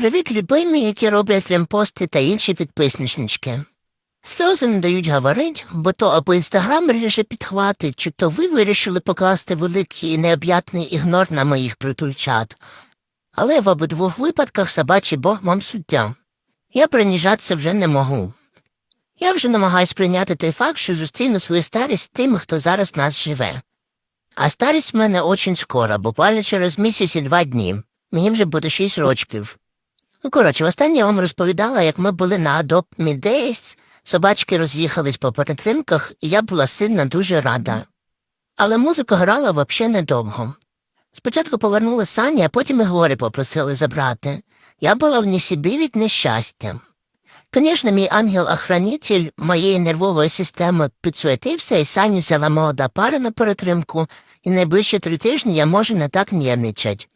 Привіт, любимі, які роблять ремпости та інші підписничнички. Сльози не дають говорить, бо то або інстаграм ріже підхватить, чи то ви вирішили покласти великий і необ'ятний ігнор на моїх притульчат. Але в обидвох випадках собачий бог вам суддя. Я приніжатися вже не можу. Я вже намагаюсь прийняти той факт, що зустріну свою старість тим, хто зараз нас живе. А старість в мене очень скоро, буквально через місяць і два дні. Мені вже буде шість рочків. Ну, коротше, востаннє я вам розповідала, як ми були на Me Days, собачки роз'їхались по перетримках, і я була сильно дуже рада. Але музика грала взагалі недовго. Спочатку повернули сані, а потім і гори попросили забрати. Я була в несібі від нещастя. Звісно, мій ангел-охранитель моєї нервової системи підсуетився, і саню взяла молода пара на перетримку, і найближчі три тижні я можу не так нервничать.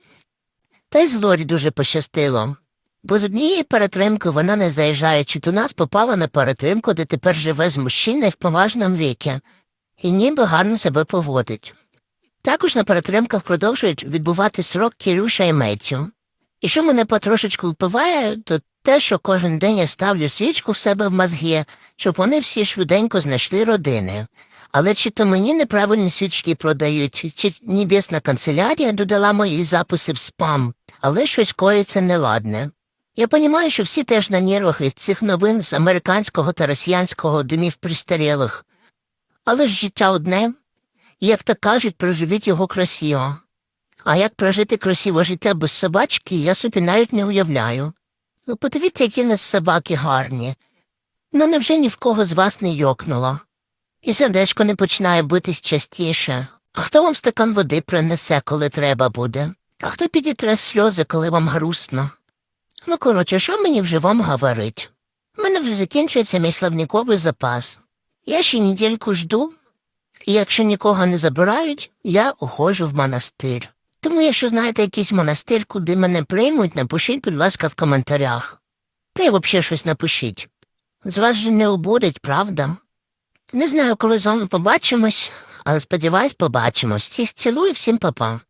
Та й злорі дуже пощастило. Бо з однієї перетримки вона, не заїжджаючи до нас, попала на перетримку, де тепер живе з мужчиною в поважному віці, і ніби гарно себе поводить. Також на перетримках продовжують відбуватись рок Кірюша і Меттю. І що мене потрошечку впиває, то те, що кожен день я ставлю свічку в себе в мозгі, щоб вони всі швиденько знайшли родини. Але чи то мені неправильні свічки продають, чи небесна канцелярія додала мої записи в спам, але щось коїться неладне. Я розумію, що всі теж на нервах від цих новин з американського та росіянського домів пристарілих. Але ж життя одне, як то кажуть, проживіть його красиво. А як прожити красиве життя без собачки, я собі навіть не уявляю. Ну, подивіться, які нас собаки гарні. Ну невже ні в кого з вас не йокнуло? І сердечко не починає битись частіше. А хто вам стакан води принесе, коли треба буде? А хто підітре сльози, коли вам грустно? Ну, коротше, що мені вже вам говорить? У мене вже закінчується мій славниковий запас. Я ще недільку жду, і якщо нікого не забирають, я уходжу в монастир. Тому, якщо знаєте якийсь монастир, куди мене приймуть, напишіть, будь ласка, в коментарях. Та й взагалі щось напишіть. З вас же не обудить, правда? Не знаю, коли з вами побачимось, але сподіваюсь, побачимось. Цілую, всім па-па.